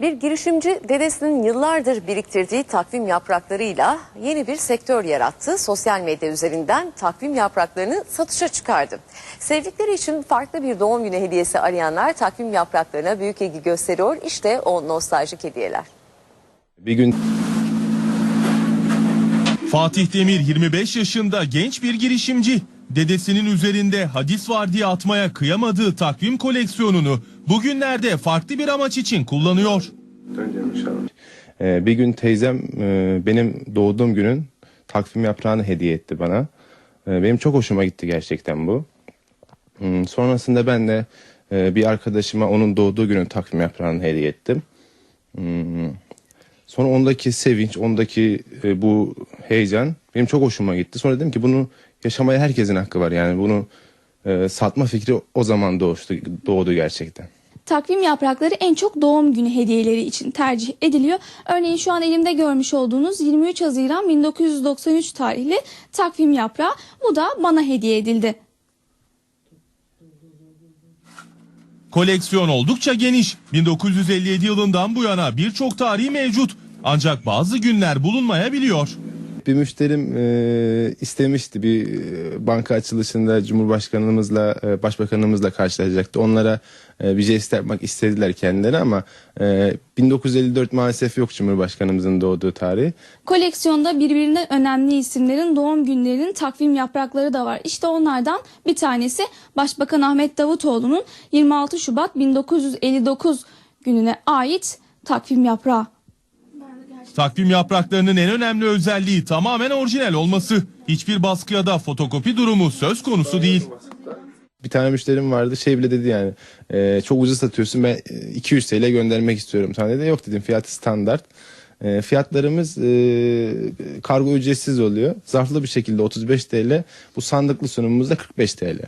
Bir girişimci dedesinin yıllardır biriktirdiği takvim yapraklarıyla yeni bir sektör yarattı. Sosyal medya üzerinden takvim yapraklarını satışa çıkardı. Sevdikleri için farklı bir doğum günü hediyesi arayanlar takvim yapraklarına büyük ilgi gösteriyor. İşte o nostaljik hediyeler. Bir gün Fatih Demir 25 yaşında genç bir girişimci. Dedesinin üzerinde hadis var diye atmaya kıyamadığı takvim koleksiyonunu bugünlerde farklı bir amaç için kullanıyor. e, bir gün teyzem e, benim doğduğum günün takvim yaprağını hediye etti bana. E, benim çok hoşuma gitti gerçekten bu. Hmm, Sonrasında ben de e, bir arkadaşıma onun doğduğu günün takvim yaprağını hediye ettim. Hmm, Sonra ondaki sevinç, ondaki e, bu heyecan benim çok hoşuma gitti. Sonra dedim ki bunu yaşamaya herkesin hakkı var. Yani bunu e, satma fikri o zaman doğuştu, doğdu gerçekten. Takvim yaprakları en çok doğum günü hediyeleri için tercih ediliyor. Örneğin şu an elimde görmüş olduğunuz 23 Haziran 1993 tarihli takvim yaprağı. Bu da bana hediye edildi. Koleksiyon oldukça geniş. 1957 yılından bu yana birçok tarihi mevcut. Ancak bazı günler bulunmayabiliyor. Bir müşterim e, istemişti bir e, banka açılışında Cumhurbaşkanımızla e, Başbakanımızla karşılaşacaktı. Onlara e, bir jest yapmak istediler kendileri ama e, 1954 maalesef yok Cumhurbaşkanımızın doğduğu tarih. Koleksiyonda birbirinden önemli isimlerin doğum günlerinin takvim yaprakları da var. İşte onlardan bir tanesi Başbakan Ahmet Davutoğlu'nun 26 Şubat 1959 gününe ait takvim yaprağı. Takvim yapraklarının en önemli özelliği tamamen orijinal olması. Hiçbir baskı ya da fotokopi durumu söz konusu değil. Bir tane müşterim vardı şey bile dedi yani e, çok ucuz satıyorsun ben e, 200 TL göndermek istiyorum sana dedi. Yok dedim fiyatı standart. E, fiyatlarımız e, kargo ücretsiz oluyor. Zarflı bir şekilde 35 TL bu sandıklı sunumumuzda 45 TL.